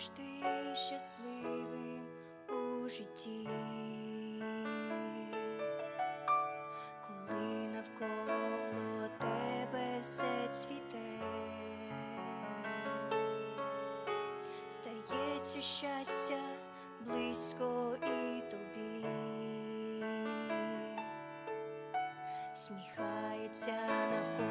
будеш ти щасливим у житті, коли навколо тебе все цвіте, стається щастя близько і тобі, сміхається навколо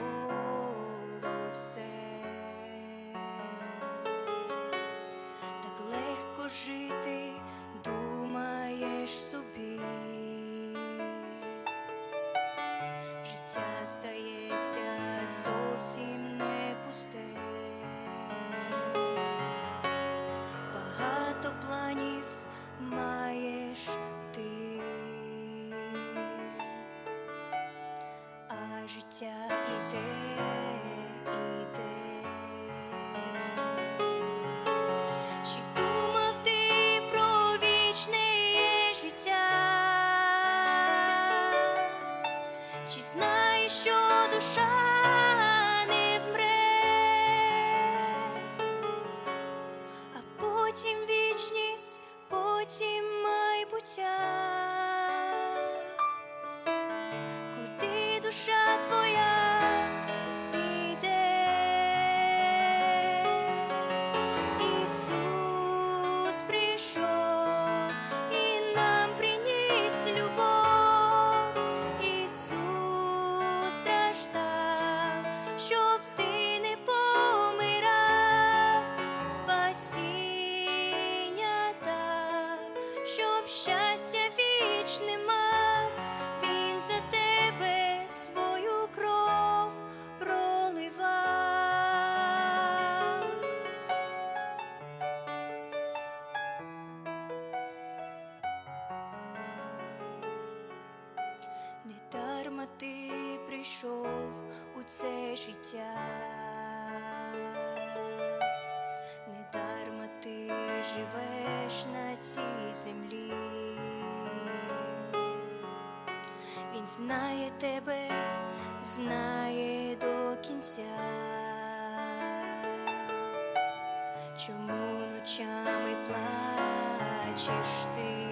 жити, думаєш собі. Життя здається зовсім не пусте. Багато планів маєш ти, а життя іде. Душа прийшов у це життя, не дарма ти живеш на цій землі. Він знає тебе, знає до кінця. Чому ночами плачеш ти?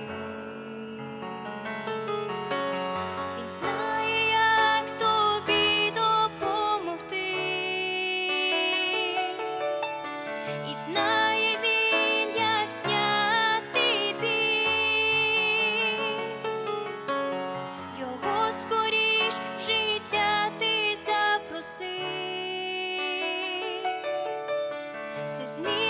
Все зміниться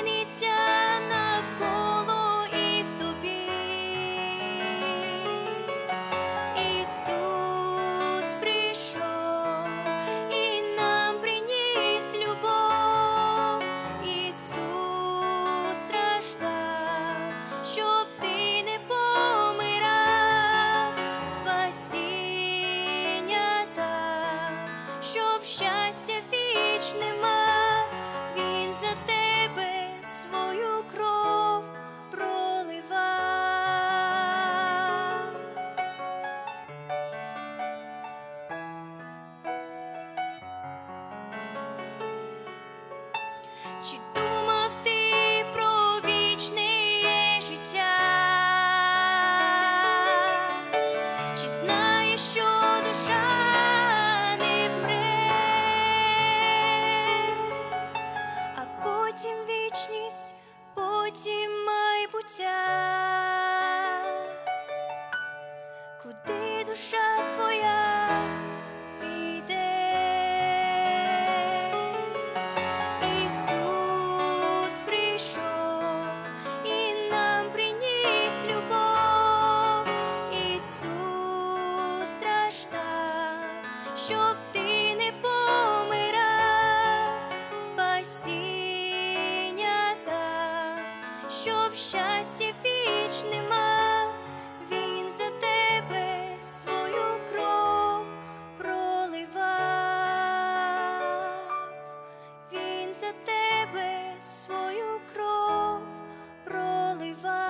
душа твоя піде? Ісус прийшов і нам приніс любов. Ісус страждав, щоб за тебе свою кров проливаю.